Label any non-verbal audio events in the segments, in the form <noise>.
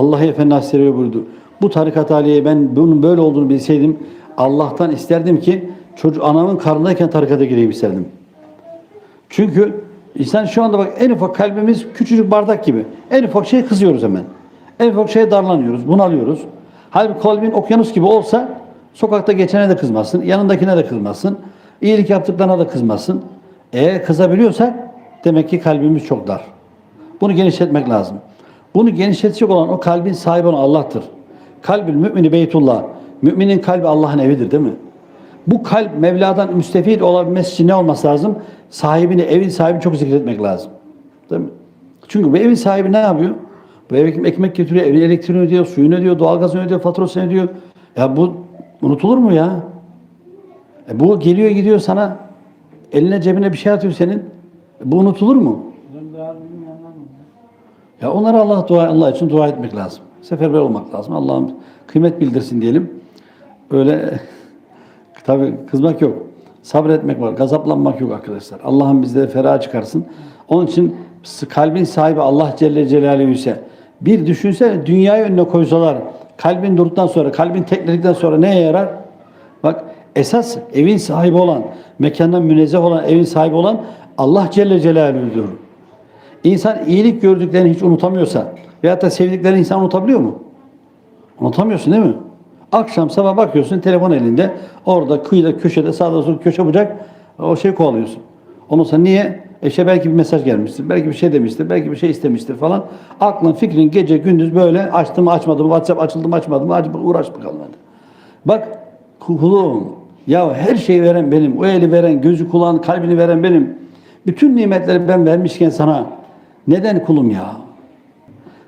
Allah Efendi Hazretleri buyurdu. Bu tarikat aliye ben bunun böyle olduğunu bilseydim Allah'tan isterdim ki çocuk anamın karnındayken tarikata gireyim isterdim. Çünkü insan şu anda bak en ufak kalbimiz küçücük bardak gibi. En ufak şeye kızıyoruz hemen. En ufak şeye darlanıyoruz, bunalıyoruz. Halbuki kalbin okyanus gibi olsa sokakta geçene de kızmazsın, yanındakine de kızmazsın. iyilik yaptıklarına da kızmazsın. Eğer kızabiliyorsak demek ki kalbimiz çok dar. Bunu genişletmek lazım. Bunu genişletecek olan o kalbin sahibi olan Allah'tır. Kalbin mümini beytullah. Müminin kalbi Allah'ın evidir değil mi? Bu kalp Mevla'dan müstefid olabilmesi için ne olması lazım? Sahibini, evin sahibini çok zikretmek lazım. Değil mi? Çünkü bu evin sahibi ne yapıyor? Bu eve ekmek getiriyor, evin elektriğini ödüyor, suyunu ödüyor, doğalgazını ödüyor, faturasını ödüyor. Ya bu unutulur mu ya? E bu geliyor gidiyor sana eline cebine bir şey atıyor senin. E bu unutulur mu? Ya onlara Allah dua Allah için dua etmek lazım. Seferber olmak lazım. Allah'ım kıymet bildirsin diyelim. Öyle <laughs> tabi kızmak yok. Sabretmek var. Gazaplanmak yok arkadaşlar. Allah'ım bizleri ferah çıkarsın. Onun için kalbin sahibi Allah Celle Celaluhu ise bir düşünsene dünyayı önüne koysalar kalbin durduktan sonra kalbin tekledikten sonra neye yarar? Bak esas evin sahibi olan, mekandan münezzeh olan, evin sahibi olan Allah Celle Celaluhu'dur. İnsan iyilik gördüklerini hiç unutamıyorsa veyahut da sevdiklerini insan unutabiliyor mu? Unutamıyorsun değil mi? Akşam sabah bakıyorsun telefon elinde orada kıyıda köşede sağda solda köşe bucak o şey kovalıyorsun. Ondan sonra niye? E işte belki bir mesaj gelmiştir, belki bir şey demiştir, belki bir şey istemiştir falan. Aklın fikrin gece gündüz böyle açtım açmadım WhatsApp açıldı mı açmadım acaba uğraş bakalım hadi. Bak kulum ya her şeyi veren benim, o eli veren, gözü kulağın kalbini veren benim. Bütün nimetleri ben vermişken sana neden kulum ya?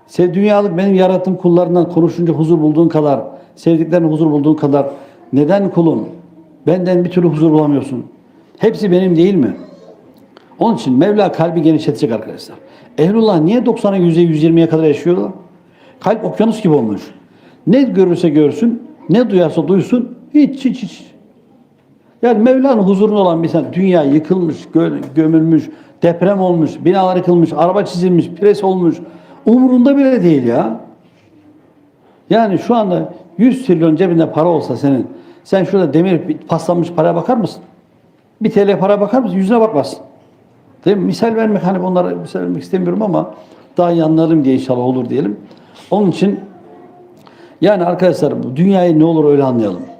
Sev dünyalık benim yarattığım kullarından konuşunca huzur bulduğun kadar, sevdiklerine huzur bulduğun kadar neden kulum? Benden bir türlü huzur bulamıyorsun. Hepsi benim değil mi? Onun için Mevla kalbi genişletecek arkadaşlar. Ehlullah niye 90'a 100'e 120'ye kadar yaşıyorlar? Kalp okyanus gibi olmuş. Ne görürse görsün, ne duyarsa duysun, hiç hiç hiç. Yani Mevla'nın huzurunda olan bir insan dünya yıkılmış, gö- gömülmüş, deprem olmuş, binalar yıkılmış, araba çizilmiş, pres olmuş. Umurunda bile değil ya. Yani şu anda 100 trilyon cebinde para olsa senin, sen şurada demir paslanmış paraya bakar mısın? Bir TL para bakar mısın? Yüzüne bakmazsın. Değil mi? Misal vermek hani onlara misal vermek istemiyorum ama daha iyi diye inşallah olur diyelim. Onun için yani arkadaşlar dünyayı ne olur öyle anlayalım.